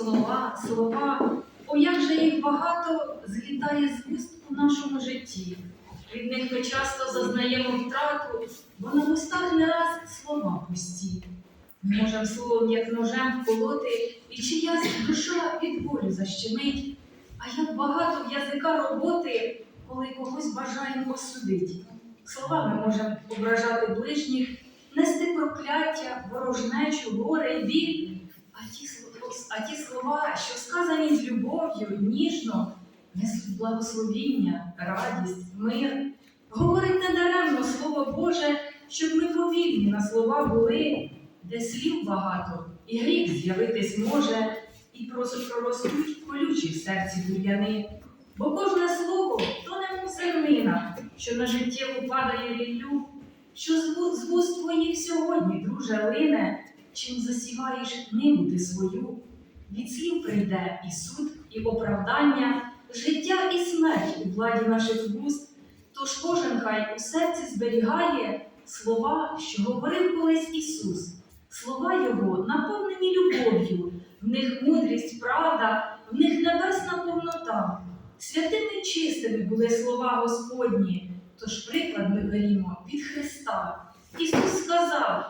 слова, слова. О, як же їх багато злітає з вуст у нашому житті. Від них ми часто зазнаємо втрату, бо на устах не раз слова пусті. Ми словом, як ножем вколоти, і чиясь душа від болю защемить. А як багато в язика роботи, коли когось бажаємо осудити. Словами можемо ображати ближніх, нести прокляття, ворожнечу, горе і біль. А ті, а ті слова, що сказані з любов'ю, ніжно, несуть благословіння, радість, мир. Говорить недаремно Слово Боже, щоб ми повільні на слова були, де слів багато, і гріх з'явитись може, і проростуть колючі в серці бур'яни. Бо кожне слово то немов зернина, що на життєву падає ріллю, що з вуст твоїх сьогодні, друже, лине, чим засіваєш ниву ти свою. Від слів прийде і суд, і оправдання, життя і смерть у владі наших вуст. Тож кожен хай у серці зберігає слова, що говорив колись Ісус. Слова Його наповнені любов'ю, в них мудрість, правда, в них небесна повнота. Святими чистими були слова Господні, тож приклад ми берімо від Христа. Ісус сказав,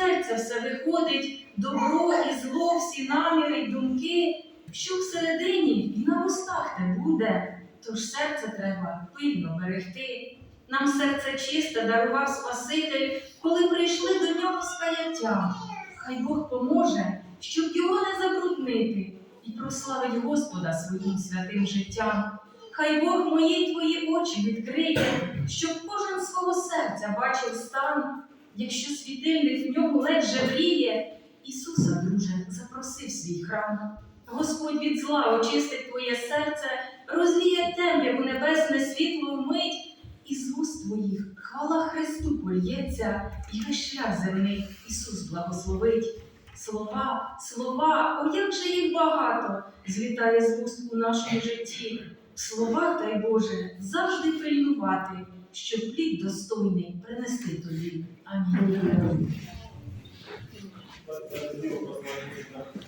серця все виходить, добро і зло, всі наміри й думки, що всередині і на устах не буде, тож серце треба пильно берегти. Нам серце чисте дарував Спаситель, коли прийшли до нього з каяттям. Хай Бог поможе, щоб його не забруднити і прославить Господа своїм святим життям. Хай Бог мої твої очі відкриє, щоб кожен свого серця бачив стан, якщо світильник в ньому ледь жевріє, Ісуса, друже, запроси в свій храм. Господь від зла очистить твоє серце, розвіє темряву небесне світло вмить, і з уст твоїх хвала Христу польється, і весь шлях земний Ісус благословить. Слова, слова, о як же їх багато злітає з вуст у нашому житті. В словах, дай Боже, завжди пильнувати, щоб плід достойний принести тобі. Амінь.